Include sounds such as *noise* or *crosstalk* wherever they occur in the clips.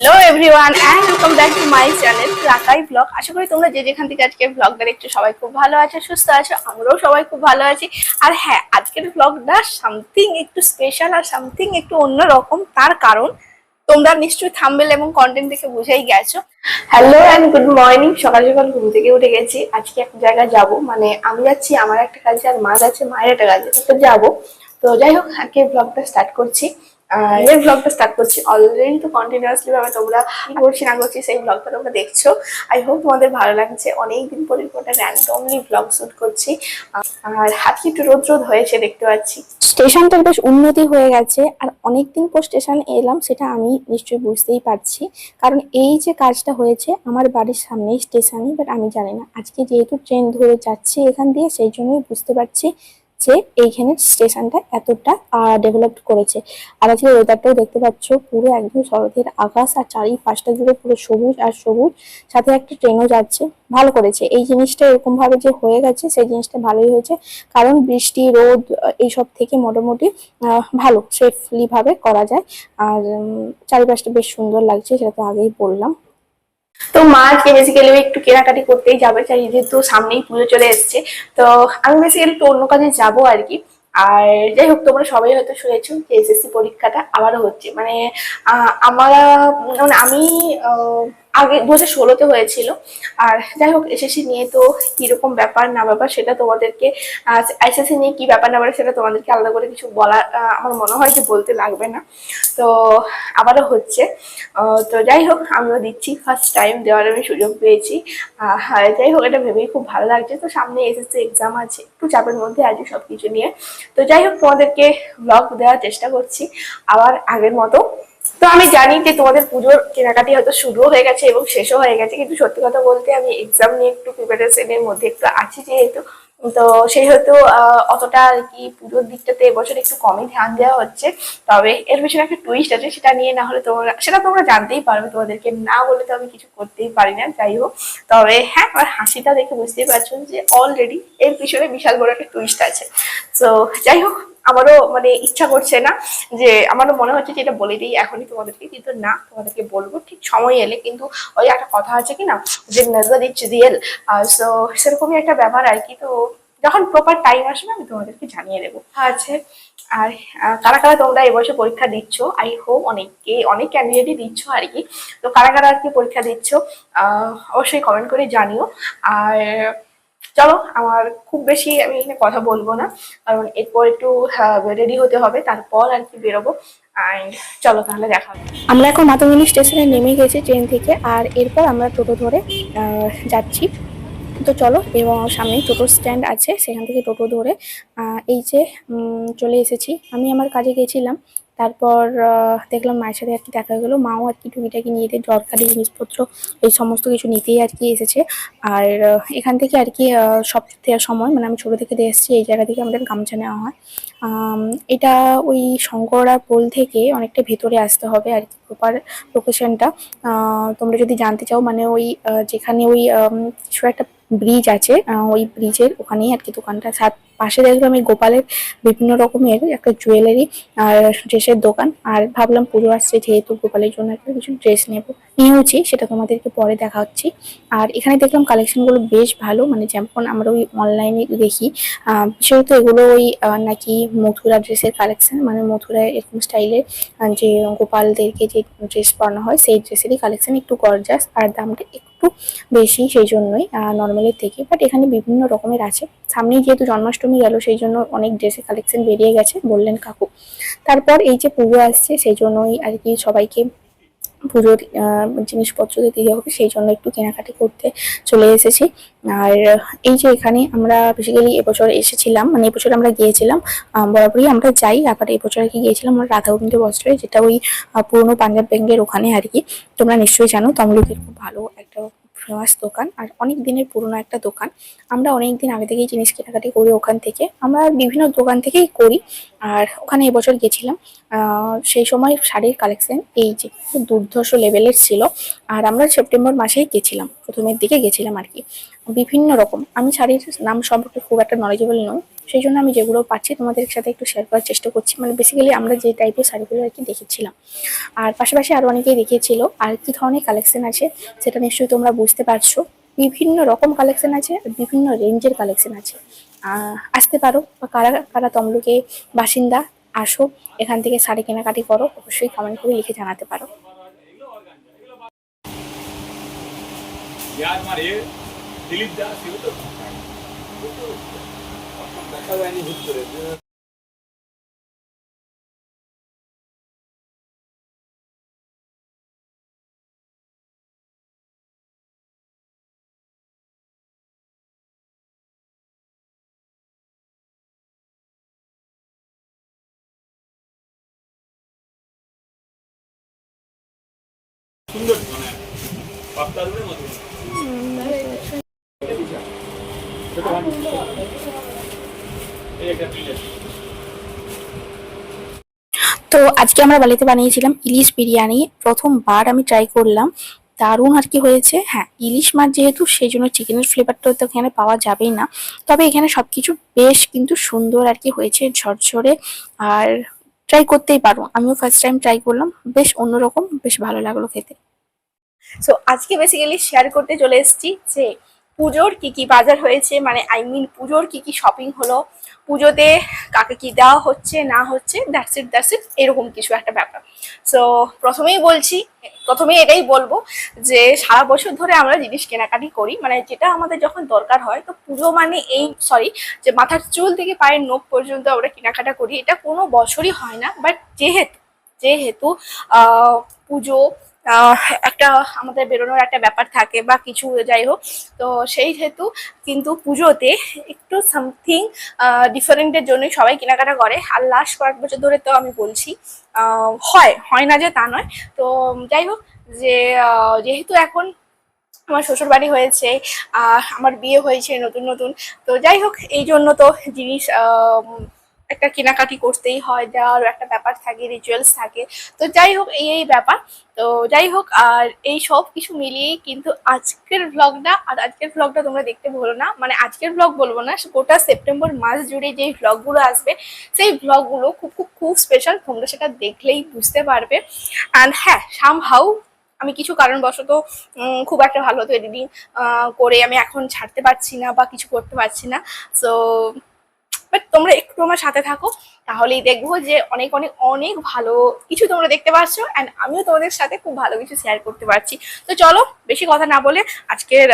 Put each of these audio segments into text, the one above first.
Hello everyone and welcome back to my channel Rakai blog আশা করি তোমরা যে যেখান থেকে আজকে ব্লগটা দেখছ সবাই খুব ভালো আছো, সুস্থ আছো, আমরাও সবাই খুব ভালো আছি। আর হ্যাঁ আজকের ব্লগটা সামথিং একটু স্পেশাল আর সামথিং একটু অন্যরকম, তার কারণ তোমরা নিশ্চয়ই থাম্বেল এবং কন্টেন্ট দেখে বুঝেই গেছো। হ্যালো অ্যান্ড গুড মর্নিং সকাল সকাল ঘুম থেকে উঠে গেছি। আজকে এক জায়গায় যাব মানে আমি যাচ্ছি আমার একটা কাজে আর মা যাচ্ছে মায়ের একটা কাজে তো যাব। তো যাই হোক, আজকে ব্লগটা স্টার্ট করছি। এই ব্লগটা স্টার্ট করছি অলরেডি তো কন্টিনিউয়াসলি ভাবে তোমরা করছি, না করছি, সেই ব্লগটা তোমরা দেখছ। আই হোপ তোমাদের ভালো লাগছে। অনেকদিন পরে একটা র্যান্ডমলি ব্লগ শুট করছি। আর হাতে একটু রোদ রোদ হয়েছে দেখতে পাচ্ছি। স্টেশনটার বেশ উন্নতি হয়ে গেছে আর অনেকদিন পর স্টেশন এলাম, সেটা আমি নিশ্চয়ই বুঝতেই পারছি। কারণ এই যে কাজটা হয়েছে, আমার বাড়ির সামনেই স্টেশনই বাট আমি জানি না। আজকে যেহেতু ট্রেন ধরে যাচ্ছি এখান দিয়ে, সেই জন্যই বুঝতে পারছি যে এইখানে স্টেশনটা এতটা ডেভেলপ করেছে। আর আজকে ওয়েদারটাও দেখতে পাচ্ছ, পুরো একদম শরতের আকাশ আর চারিপাশটা জুড়ে পুরো সবুজ আর সবুজ। সাথে একটা ট্রেনও যাচ্ছে, ভালো করেছে। এই জিনিসটা এরকম ভাবে যে হয়ে গেছে, সেই জিনিসটা ভালোই হয়েছে। কারণ বৃষ্টি, রোদ এইসব থেকে মোটামুটি ভালো সেফলি ভাবে করা যায়। আর চারিপাশটা বেশ সুন্দর লাগছে, সেটা তো আগেই বললাম। তো মা আজকে বেসিক্যালি একটু কেনাকাটি করতেই যাবে চাই যেহেতু সামনেই পুজো চলে এসছে, তো আমি বেসিক্যালি একটু অন্য কাজে যাব আর কি। আর যাই হোক, তোমরা সবাই হয়তো শুনেছো যে এসএসসি পরীক্ষাটা আবারও হচ্ছে। মানে আমার মানে আমি আগে দু হাজার ষোলোতে হয়েছিল। আর যাই হোক এসএসসি নিয়ে তো কীরকম ব্যাপার না ব্যাপার সেটা তোমাদেরকে এসএসসি নিয়ে কি ব্যাপার না ব্যাপার সেটা তোমাদেরকে আলাদা করে কিছু বলা আহ, আমার মনে হয় যে বলতে লাগবে না। তো আবারও হচ্ছে। তো যাই হোক আমিও দিচ্ছি ফার্স্ট টাইম দেওয়ার আমি সুযোগ পেয়েছি। যাই হোক এটা ভেবেই খুব ভালো লাগছে। তো সামনে এসএসসি এক্সাম আছে একটু চাপের মধ্যে আছে সবকিছু নিয়ে। তো যাই হোক তোমাদেরকে ব্লগ দেওয়ার চেষ্টা করছি। আবার আগের মতো তো আমি জানি যে তোমাদের পুজোর কেনাকাটি হয়তো শুরুও হয়ে গেছে এবং শেষও হয়ে গেছে, কিন্তু সত্যি কথা বলতে আমি এক্সাম নিয়ে একটু প্রিপারেশনের মধ্যে একটু আছি যেহেতু। তো সেই হয়তো অতটা আর কি পুজোর দিকটাতে এবছর একটু কমই ধ্যান দেওয়া হচ্ছে। তবে এর পিছনে একটা টুইস্ট আছে, সেটা নিয়ে না হলে তোমরা, সেটা তোমরা জানতেই পারবে। তোমাদেরকে না বলে তো আমি কিছু করতেই পারি না, যাই হোক। তবে হ্যাঁ আমার হাসিটা দেখে বুঝতেই পারছ যে অলরেডি এর পিছনে বিশাল বড় একটা টুইস্ট আছে। তো যাই হোক আমারও মানে ইচ্ছা করছে না যে আমারও মনে হচ্ছে যে এটা বলে দিই এখনই তোমাদেরকে কিন্তু না তোমাদেরকে বলব ঠিক সময় এলে কিন্তু ওই একটা কথা আছে কি না যে নজর ইটস রিয়েল সো সেরকমই একটা ব্যাপার আর কি তো যখন প্রপার টাইম আসবে আমি তোমাদেরকে জানিয়ে দেবো। আছে আর কারা কারা তোমরা এবছর পরীক্ষা দিচ্ছ আই হোপ অনেকে অনেক ক্যান্ডিডেটই দিচ্ছ আর কি তো কারা কারা আর কি পরীক্ষা দিচ্ছ অবশ্যই কমেন্ট করে জানিও। আর চলো, আমার খুব বেশি আমি এখানে কথা বলব না, কারণ এরপর একটু রেডি হতে হবে, তারপর আর কি বেরোবো। অ্যান্ড চলো তাহলে দেখা আমরা এখন মাতঙ্গিনী স্টেশনে নেমে গেছি ট্রেন থেকে, আর এরপর আমরা টোটো ধরে যাচ্ছি। তো চলো, এবং সামনে টোটো স্ট্যান্ড আছে, সেখান থেকে টোটো ধরে এই যে চলে এসেছি। আমি আমার কাজে গেছিলাম তারপর দেখলাম মায়ের সাথে আর কি দেখা হয়ে গেলো। মাও আর কি টুকিটাকি নিয়ে দিয়ে দরকারি জিনিসপত্র, এই সমস্ত কিছু নিতেই আর কি এসেছে। আর এখান থেকে আর কি সব দেওয়ার সময় মানে আমি ছোটো থেকে দিয়ে এসেছি, এই জায়গা থেকে আমাদের গামছা নেওয়া হয়। এটা ওই শঙ্করা পোল থেকে অনেকটা ভেতরে আসতে হবে আর কি প্রপার লোকেশনটা তোমরা যদি জানতে চাও মানে ওই যেখানে ওই কিছু একটা ব্রিজ আছে। ওই ব্রিজের ওখানেই আর কি দোকানটা। সাত পাশে দেখলাম এই গোপালের বিভিন্ন রকমের একটা জুয়েলারি আর ড্রেসের দোকান। আর ভাবলাম পুজো আসছে যেহেতু গোপালের জন্য একটা কিছু ড্রেস নেব। নিয়েওছি, সেটা তোমাদেরকে পরে দেখা হচ্ছে। আর এখানে দেখলাম কালেকশনগুলো বেশ ভালো। মানে যেমন আমরা ওই অনলাইনে দেখি বিশেষত এগুলো ওই নাকি মথুরা ড্রেসের কালেকশন মানে মথুরা এরকম স্টাইলের যে গোপালদেরকে যে ড্রেস পরানো হয়, সেই ড্রেসেরই কালেকশন একটু গর্জাস আর দামটা একটু বেশি সেই জন্যই নর্মালের থেকে। বাট এখানে বিভিন্ন রকমের আছে। সামনেই যেহেতু জন্মাষ্টমী গেল, সেই জন্য অনেক ড্রেসের কালেকশন বেরিয়ে গেছে, বললেন কাকু। তারপর এই যে পুজো আসছে, সেই জন্যই আর কি সবাইকে পুজোর জিনিসপত্র দিতে হবে, সেই জন্য একটু কেনাকাটি করতে চলে এসেছি। আর এই যে এখানে আমরা বেসিক্যালি এবছর এসেছিলাম মানে এবছর আমরা গিয়েছিলাম বরাবরই আমরা যাই, আবার এবছর কি গিয়েছিলাম আমরা রাধাগোবিন্দ বস্ত্রে, যেটা ওই পুরনো পাঞ্জাব ব্যাঙ্গের ওখানে আর কি। তোমরা নিশ্চয়ই জানো, তমলুকের খুব ভালো একটা ফেমাস দোকান আর অনেক দিনের পুরনো একটা দোকান। আমরা অনেক দিন আগে থেকেই জিনিস কেনাকাটি করি ওখান থেকে। আমরা বিভিন্ন দোকান থেকেই করি আর ওখানে এবছর গেছিলাম। সেই সময় শাড়ির কালেকশন এই যে দুর্ধর্ষ লেভেলের ছিল। আর আমরা সেপ্টেম্বর মাসেই গেছিলাম। প্রথমের দিকে গেছিলাম আর কি। বিভিন্ন রকম। আমি শাড়ির নাম সম্পর্কে খুব একটা নলেজেবল নই। সেই জন্য আমি যেগুলো পাচ্ছি তোমাদের সাথে একটু শেয়ার করার চেষ্টা করছি। মানে বেসিক্যালি আমরা যে টাইপের শাড়িগুলো আর কি দেখেছিলাম। আর পাশাপাশি আরও অনেকেই দেখিয়েছিল, আর কি ধরনের কালেকশন আছে সেটা নিশ্চয়ই তোমরা বুঝতে পারছ। বিভিন্ন রকম কালেকশন আছে বিভিন্ন রেঞ্জের কালেকশন আছে। আসতে পারো, বা কারা কারা তমলুকে বাসিন্দা, আসো, এখান থেকে শাড়ি কেনাকাটি করো, অবশ্যই কমেন্ট করে লিখে জানাতে পারো। দিলীপ দাস এগুলো তো দেখা যায়নি হুট করে সুন্দর মানে পাত্তার মতো তো আজকে আমরা বাড়িতে বানিয়েছিলাম ইলিশ বিরিয়ানি। প্রথমবার আমি ট্রাই করলাম। দারুণ আর কি হয়েছে। হ্যাঁ ইলিশ মাছ যেহেতু সেই জন্য চিকেনের ফ্লেভারটা তো এখানে পাওয়া যাবেই না। তবে এখানে সবকিছু বেশ কিন্তু সুন্দর আর কি হয়েছে, ঝরঝরে। আর ট্রাই করতেই পারো। আমিও ফার্স্ট টাইম ট্রাই করলাম। বেশ অন্যরকম, বেশ ভালো লাগল খেতে। সো আজকে বেসিক্যালি শেয়ার করতে চলে এসেছি যে পুজোর কি কি বাজার হয়েছে? মানে আই মিন পুজোর কি কি শপিং হলো? পুজোতে কাকে কি দেওয়া হচ্ছে, না হচ্ছে দ্যাটস ইট দ্যাটস ইট এরকম কিছু একটা ব্যাপার। সো প্রথমেই বলছি, প্রথমেই এটাই বলব যে, সারা বছর ধরে আমরা জিনিস কেনাকাটি করি। মানে যেটা আমাদের যখন দরকার হয়, তো পুজো মানে এই সরি যে মাথার চুল থেকে পায়ের নোখ পর্যন্ত আমরা কেনাকাটা করি। এটা কোনো বছরই হয় না বাট যেহেতু যেহেতু পুজো একটা আমাদের বেরোনোর একটা ব্যাপার থাকে বা কিছু যাই হোক। তো সেই হেতু কিন্তু পুজোতে একটু সামথিং ডিফারেন্টের জন্যই সবাই কেনাকাটা করে। আর লাস্ট কয়েক বছর ধরে তো আমি বলছি হয় হয় না যে তা নয়। তো যাই হোক, যে যেহেতু এখন আমার শ্বশুর বাড়ি হয়েছে আমার বিয়ে হয়েছে নতুন নতুন। তো যাই হোক, এই জন্য তো জিনিস একটা কেনাকাটি করতেই হয় দেওয়ার একটা ব্যাপার থাকে রিচুয়ালস থাকে। তো যাই হোক, এই এই ব্যাপার। তো যাই হোক, আর এই সব কিছু মিলিয়েই কিন্তু আজকের ব্লগটা আর আজকের ব্লগটা তোমরা দেখতে ভুলো না। মানে আজকের ব্লগ বলব না, গোটা সেপ্টেম্বর মাস জুড়ে যেই ব্লগগুলো আসবে, সেই ব্লগগুলো খুব খুব খুব স্পেশাল তোমরা সেটা দেখলেই বুঝতে পারবে। অ্যান্ড হ্যাঁ সামহাউ আমি কিছু কারণবশত খুব একটা ভালো তো এডিটিং করে আমি এখন ছাড়তে পারছি না বা কিছু করতে পারছি না। সো বাট তোমরা একটু আমার সাথে থাকো, তাহলেই দেখব যে অনেক অনেক অনেক ভালো কিছু তোমরা দেখতে পাচ্ছ অ্যান্ড আমিও তোমাদের সাথে খুব ভালো কিছু শেয়ার করতে পারছি। তো চলো, বেশি কথা না বলে আজকের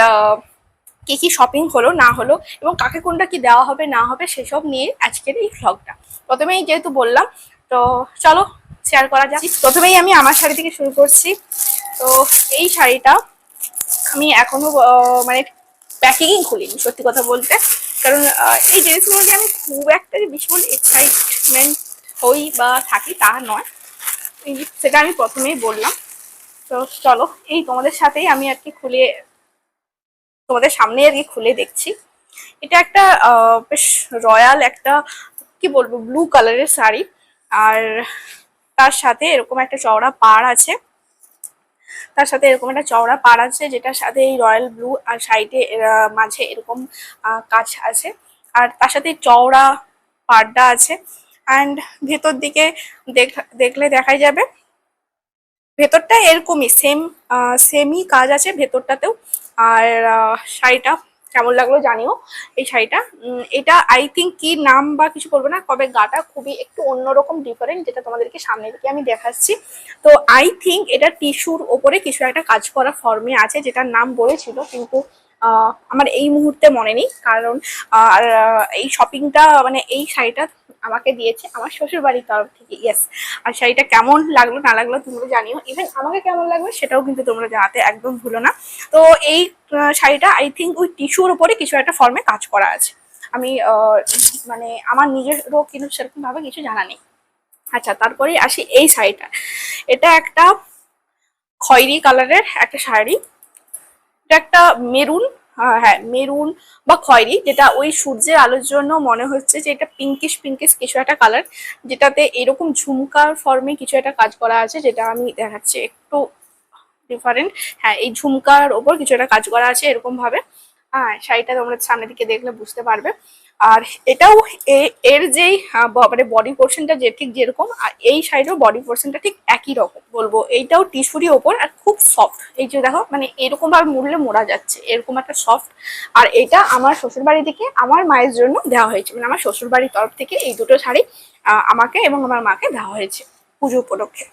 কি কি শপিং হলো, না হলো এবং কাকে কোনটা কি দেওয়া হবে, না হবে সেসব নিয়ে আজকের এই ভ্লগটা প্রথমেই যেহেতু বললাম, তো চলো শেয়ার করা যাক। প্রথমেই আমি আমার শাড়ি থেকে শুরু করছি। তো এই শাড়িটা আমি এখনও মানে প্যাকেজিং খুলিনি, সত্যি কথা বলতে। কারণ এই জিনিসগুলো নিয়ে আমি খুব একটা যে ভীষণ এক্সাইটমেন্ট হই বা থাকি তা নয়। সেটা আমি প্রথমেই বললাম। তো চলো, এই তোমাদের সাথেই আমি আর কি খুলে, তোমাদের সামনে আর কি খুলে দেখছি। এটা একটা বেশ রয়্যাল একটা, কি বলব, ব্লু কালারের শাড়ি। আর তার সাথে এরকম একটা চওড়া পাড় আছে। তার সাথে এরকম একটা চওড়া পাড় আছে, যেটার সাথে এই রয়্যাল ব্লু আর সাইডে মাঝে এরকম কাজ আছে। আর তার সাথে চওড়া পাড়টা আছে। অ্যান্ড ভেতর দিকে দেখ- দেখলে দেখাই যাবে। ভেতরটা এরকমই সেম সেমই কাজ আছে ভেতরটাতেও। আর শাড়িটা কেমন লাগল জানিও এই শাড়িটা। এটা আই থিঙ্ক কি নাম বা কিছু করব না, কবে গাটা খুবই একটু অন্যরকম ডিফারেন্ট যেটা তোমাদেরকে সামনে দিকে আমি দেখাচ্ছি। তো আই থিঙ্ক এটা টিস্যুর ওপরে কিছু একটা কাজ করা ফর্মে আছে, যেটার নাম বলেছিল, কিন্তু আমার এই মুহূর্তে মনে নেই, কারণ আর এই শপিংটা মানে এই শাড়িটা আমাকে দিয়েছে আমার শ্বশুর বাড়ির তরফ থেকে ইয়েস আর শাড়িটা কেমন লাগল, না লাগল তোমরা জানিও। ইভেন আমাকে কেমন লাগবে সেটাও কিন্তু তোমরা জানাতে একদম ভুলো না। তো এই শাড়িটা আই থিঙ্ক ওই টিস্যুর উপরে কিছু একটা ফর্মে কাজ করা আছে। আমি মানে আমার নিজেরও কিন্তু সেরকমভাবে কিছু জানা নেই। আচ্ছা তারপরে আসি এই শাড়িটা। এটা একটা খয়েরি কালারের একটা শাড়ি। এটা একটা মেরুন আহ, হ্যাঁ মেরুন বা খয়েরি যেটা ওই সূর্যের আলোর জন্য মনে হচ্ছে যে এটা পিঙ্কিশ পিঙ্কিশ কিছু একটা কালার যেটাতে এরকম ঝুমকার ফর্মে কিছু একটা কাজ করা আছে যেটা আমি দেখাচ্ছি একটু ডিফারেন্ট হ্যাঁ এই ঝুমকার ওপর কিছু একটা কাজ করা আছে এরকম ভাবে হ্যাঁ শাড়িটা তোমরা সামনের দিকে দেখলে বুঝতে পারবে। আর এটাও এর যেই ব- মানে বডি পোর্শনটা যে, ঠিক যেরকম, আর এই শাড়িরও বডি পোর্শনটা ঠিক একই রকম, বলব। এইটাও টিস্যুরি ওপর, আর খুব সফট এই যে দেখো মানে এরকম ভাবে মুড়লে মোড়া যাচ্ছে, এরকম একটা সফট আর এটা আমার শ্বশুর বাড়ি থেকে আমার মায়ের জন্য দেওয়া হয়েছে মানে আমার শ্বশুর বাড়ির তরফ থেকে এই দুটো শাড়ি আমাকে এবং আমার মাকে দেওয়া হয়েছে পুজো উপলক্ষে।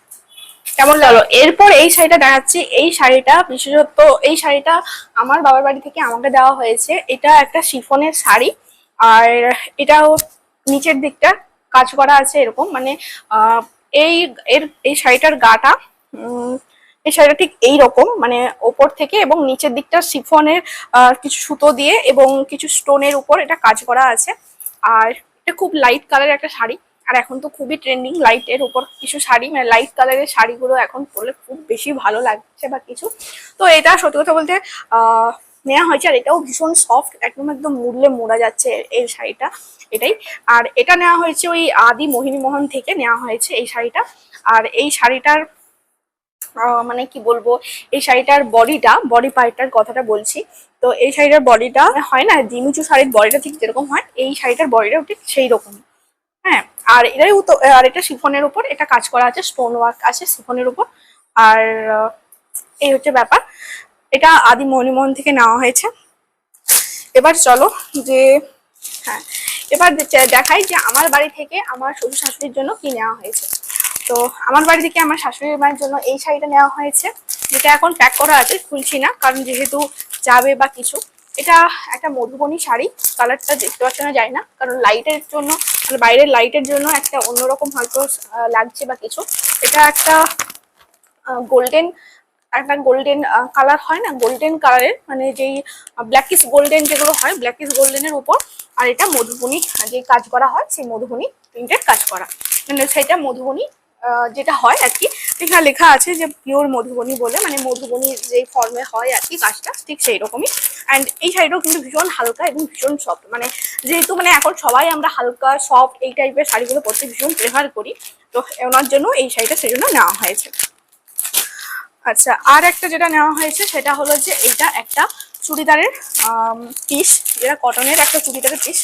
কেমন লাগল? এরপর এই শাড়িটা দেখাচ্ছি। এই শাড়িটা, বিশেষত এই শাড়িটা আমার বাবার বাড়ি থেকে আমাকে দেওয়া হয়েছে। এটা একটা শিফনের শাড়ি। আর এটাও নিচের দিকটা কাজ করা আছে এরকম। মানে এই, এর, এই শাড়িটার গাটা এই শাড়িটা ঠিক এই রকম মানে ওপর থেকে এবং নিচের দিকটা শিফনের কিছু সুতো দিয়ে এবং কিছু স্টোনের উপর এটা কাজ করা আছে। আর এটা খুব লাইট কালারের একটা শাড়ি। আর এখন তো খুবই ট্রেন্ডিং লাইটের উপর কিছু শাড়ি মানে লাইট কালারের শাড়িগুলো এখন পরলে খুব বেশি ভালো লাগছে বা কিছু। তো এটা সত্যি কথা বলতে নেওয়া হয়েছে আর এটাও ভীষণ সফট একদম একদম মুড়লে মোড়া যাচ্ছে এই শাড়িটা, এটাই। আর এটা নেওয়া হয়েছে ওই আদি মোহিনী মোহন থেকে নেওয়া হয়েছে এই শাড়িটা। আর এই শাড়িটার মানে কি বলব, এই শাড়িটার বডিটা বডি পার্টটার কথাটা বলছি। তো এই শাড়িটার বডিটা হয় না জিমিচু শাড়ির বডিটা ঠিক যেরকম হয়, এই শাড়িটার বডিটাও ঠিক সেই রকম হ্যাঁ আর এটাই আর এটা শিফনের উপর, এটা কাজ করা আছে স্টোন ওয়ার্ক আছে শিফনের উপর। আর এই হচ্ছে ব্যাপার। এটা আদি মণিমোহন থেকে নেওয়া হয়েছে। এবার চলো যে হ্যাঁ এবার দেখাই যে আমার বাড়ি থেকে আমার শ্বশুর শাশুড়ির জন্য কি নেওয়া হয়েছে। তো আমার বাড়ি থেকে আমার শাশুড়ি মায়ের জন্য এই শাড়িটা নেওয়া হয়েছে। যেটা এখন প্যাক করা আছে, খুলছি না, কারণ যেহেতু যাবে বা কিছু এটা একটা মধুবনী শাড়ি। কালারটা দেখতে পাচ্ছ না যায় না। কারণ লাইটের জন্য মানে বাইরের লাইটের জন্য একটা অন্যরকম হয়তো লাগছে বা কিছু। এটা একটা গোল্ডেন একটা গোল্ডেন কালার হয় না? গোল্ডেন কালারের মানে যেই ব্ল্যাকিস গোল্ডেন যেগুলো হয় ব্ল্যাকিস গোল্ডেনের উপর। আর এটা মধুবনী যে কাজ করা হয়, সেই মধুবনী প্রিন্টের কাজ করা। মানে সেটা মধুবনী যেটা হয় আর কি, এখানে লেখা আছে যে পিওর মধুবনী বলে মানে মধুবনী যে ফর্মে হয় আর কি কাজটা, ঠিক সেই রকমই অ্যান্ড এই শাড়িটাও কিন্তু ভীষণ হালকা এবং ভীষণ সফট মানে যেহেতু মানে এখন সবাই আমরা হালকা সফট এই টাইপের শাড়িগুলো পরতে ভীষণ প্রেফার করি, তো ওনার জন্য এই শাড়িটা সেই জন্য নেওয়া হয়েছে। আচ্ছা আর একটা যেটা নেওয়া হয়েছে সেটা হলো যে এটা একটা চুড়িদারের পিস যেটা কটনের একটা চুড়িদারের পিস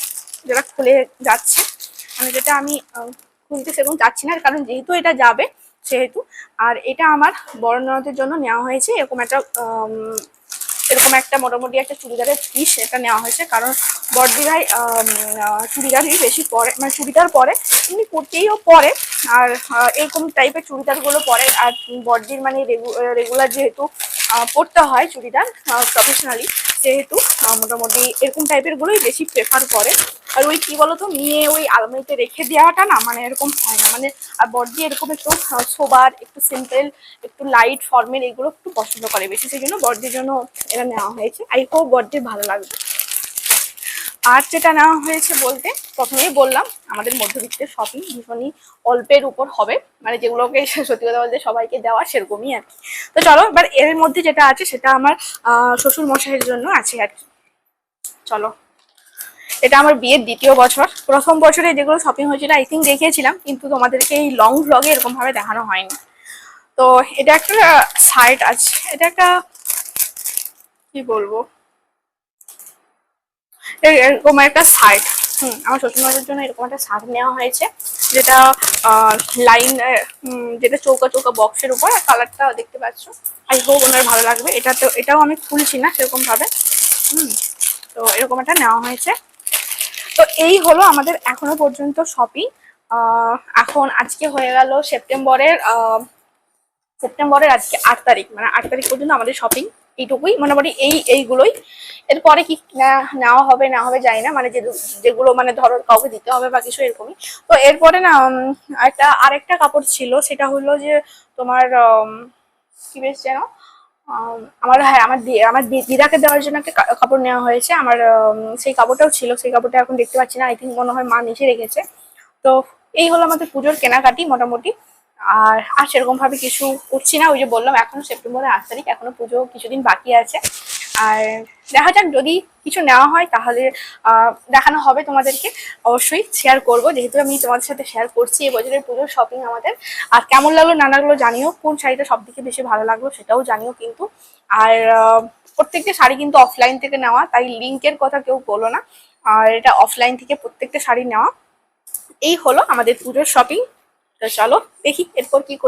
যেটা খুলে যাচ্ছে। মানে যেটা আমি খুলতে সেরকম যাচ্ছি না কারণ যেহেতু এটা যাবে, সেহেতু। আর এটা আমার বড় ননদের জন্য নেওয়া হয়েছে। এরকম একটা এরকম একটা মোটামুটি একটা চুড়িদারের পিস এটা নেওয়া হয়েছে। কারণ বড়দিভাই চুড়িদারই বেশি পরে মানে চুড়িদার পরে এমনি কুর্তিও পরে। আর এরকম টাইপের চুড়িদারগুলো পরে। আর বড়দির মানে রেগুলার যেহেতু পরতে হয় চুড়িদার প্রফেশনালি আহ, মোটামুটি এরকম টাইপের গুলোই বেশি প্রেফার করে। আর ওই কি বলতো নিয়ে ওই আলমারিতে রেখে দেওয়াটা না মানে এরকম হয় না। মানে আর বডি এরকম একটু সোবার একটু সিম্পল একটু লাইট ফর্মের এগুলো একটু পছন্দ করে বেশি। সেই জন্য বডির জন্য এটা নেওয়া হয়েছে। আই হোপ বডির ভালো লাগবে। আর যেটা নেওয়া হয়েছে বলতে প্রথমেই বললাম, আমাদের মধ্যবিত্তের শপিং ভীষণই অল্পের উপর হবে। মানে যেগুলোকে *laughs* সত্যি কথা বলতে সবাইকে দেওয়া সেরকমই আর কি। তো চলো, এবার এর মধ্যে যেটা আছে সেটা আমার শ্বশুর মশাইয়ের জন্য আছে আর কি। চলো। এটা আমার বিয়ের দ্বিতীয় বছর। প্রথম বছরে যেগুলো শপিং হয়েছিল আই থিঙ্ক দেখিয়েছিলাম, কিন্তু তোমাদেরকে এই লং ভ্লগে এরকম ভাবে দেখানো হয়নি। তো এটা একটা শার্ট আছে। এটা একটা, কি বলব? এরকম একটা শার্ট হুম, আমার শ্বশুরমশাইয়ের জন্য এরকম একটা শার্ট নেওয়া হয়েছে, যেটা লাইন যেটা চৌকা চৌকা বক্সের উপর, আর কালারটা দেখতে পাচ্ছ। আই হোপ ওনার ভালো লাগবে। এটা তো, এটাও আমি খুলছি না সেরকম ভাবে হুম, তো এরকম একটা নেওয়া হয়েছে। তো এই হলো আমাদের এখনও পর্যন্ত শপিং এখন আজকে হয়ে গেল সেপ্টেম্বরের সেপ্টেম্বরের আজকে আট তারিখ মানে আট তারিখ পর্যন্ত আমাদের শপিং এইটুকুই। মোটামুটি এই, এইগুলোই। এরপরে কি নেওয়া হবে, না হবে জানি না। মানে যেগুলো মানে ধরো কাউকে দিতে হবে বা কিছু এরকমই। তো এরপরে না একটা, আরেকটা কাপড় ছিল। সেটা হলো যে তোমার কি বেশ যেন আমার হ্যাঁ আমার আমার দিদাকে দেওয়ার জন্য একটা কাপড় নেওয়া হয়েছে। আমার সেই কাপড়টাও ছিল। সেই কাপড়টা এখন দেখতে পাচ্ছি না। আই থিঙ্ক মনে হয় মা নিচে রেখেছে। তো এই হলো আমাদের পুজোর কেনাকাটি মোটামুটি। আর আর সেরকম ভাবে কিছু করছি না, ওই যে বললাম এখনও সেপ্টেম্বরের আট তারিখ, এখনও পুজো কিছুদিন বাকি আছে। আর দেখা যাক, যদি কিছু নেওয়া হয় তাহলে দেখানো হবে তোমাদেরকে, অবশ্যই শেয়ার করব। যেহেতু আমি তোমাদের সাথে শেয়ার করছি এবছরের পুজোর শপিং আমাদের। আর কেমন লাগল না লাগল জানিও, কোন শাড়িটা সব থেকে বেশি ভালো লাগল সেটাও জানিও কিন্তু। আর প্রত্যেকটা শাড়ি কিন্তু অফলাইন থেকে নেওয়া, তাই লিঙ্কের কথা কেউ বলো না। আর এটা অফলাইন থেকে প্রত্যেকটা শাড়ি নেওয়া। এই হলো আমাদের পুজোর শপিং তো চলো দেখি এরপর কি করি।